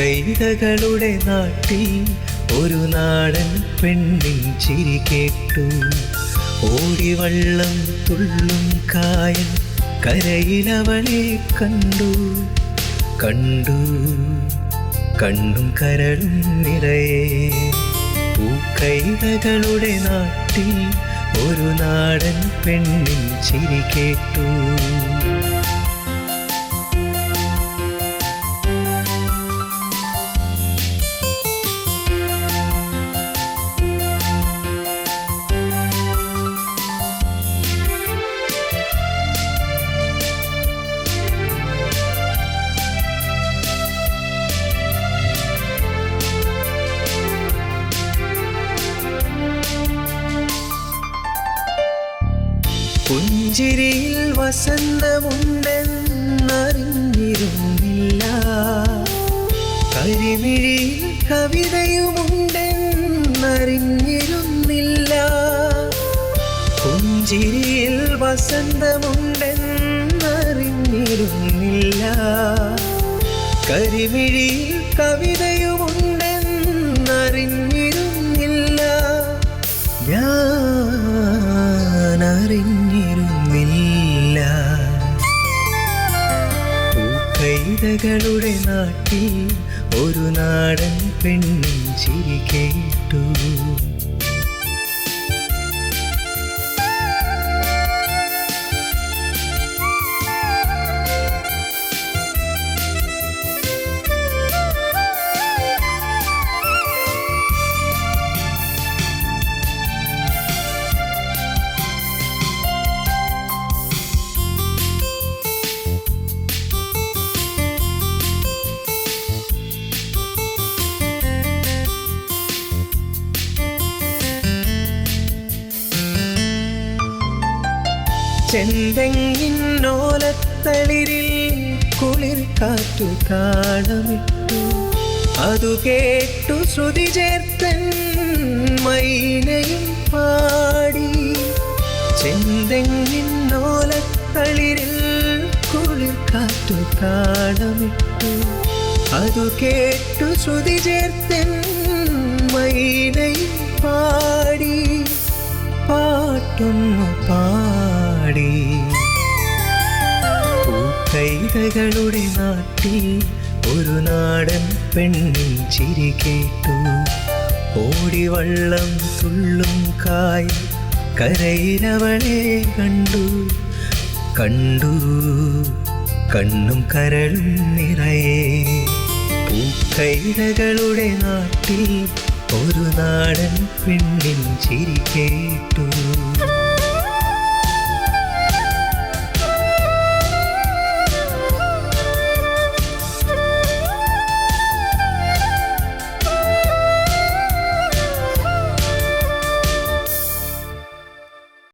പൂക്കൈതകളുടെ നാട്ടിൽ ഒരു നാടൻ പെണ്ണിൻ ചിരി കേട്ടു. ഓടിവള്ളം തുള്ളും കായൽ കരയിലവളെ കണ്ടു. കണ്ടു കണ്ണും കരളും നിറയെ. പൂക്കൈതകളുടെ നാട്ടിൽ ഒരു നാടൻ പെണ്ണിൻ ചിരി കേട്ടു. പുഞ്ചിരിയിൽ വസന്തമുണ്ടെന്നറിഞ്ഞിരുന്നില്ല. കരിമിഴിയിൽ കവിതയുമുണ്ടെന്നറിഞ്ഞിരുന്നില്ല. പുഞ്ചിരിയിൽ വസന്തമുണ്ടെന്നറിഞ്ഞിരുന്നില്ല. കരിമിഴിയിൽ കവിതയുമുണ്ടെന്നറിഞ്ഞിരുന്നില്ല. ഞാൻ പൂക്കൈതകളുടെ നാട്ടിൽ ഒരു നാടൻ പെണ്ണിൻ ചിരി കേട്ടു. ചെന്തെങ്ങിന്നോലത്തളിരിൽ കുളിർ കാറ്റു താളമിട്ടു അതു കേട്ടു ശ്രുതി ചേർത്തൻ മൈനയും പാടി. ചെന്തെങ്ങിന്നോലത്തളിരിൽ കുളിർ കാറ്റു താളമിട്ടു അതു കേട്ടു ശ്രുതി ചേർത്തൻ മൈനയും പാടി. പാട്ടൊന്നു പൂക്കൈതകളുടെ നാട്ടിൽ ഒരു നാടൻ പെണ്ണിൻ ചിരി കേട്ടു. ഓടിവള്ളം തുള്ളും കായ് കരയിലവളെ കണ്ടു. കണ്ടു കണ്ണും കരളും നിറയെ. പൂക്കൈതകളുടെ നാട്ടിൽ ഒരു നാടൻ പെണ്ണിൻ ചിരി കേട്ടു.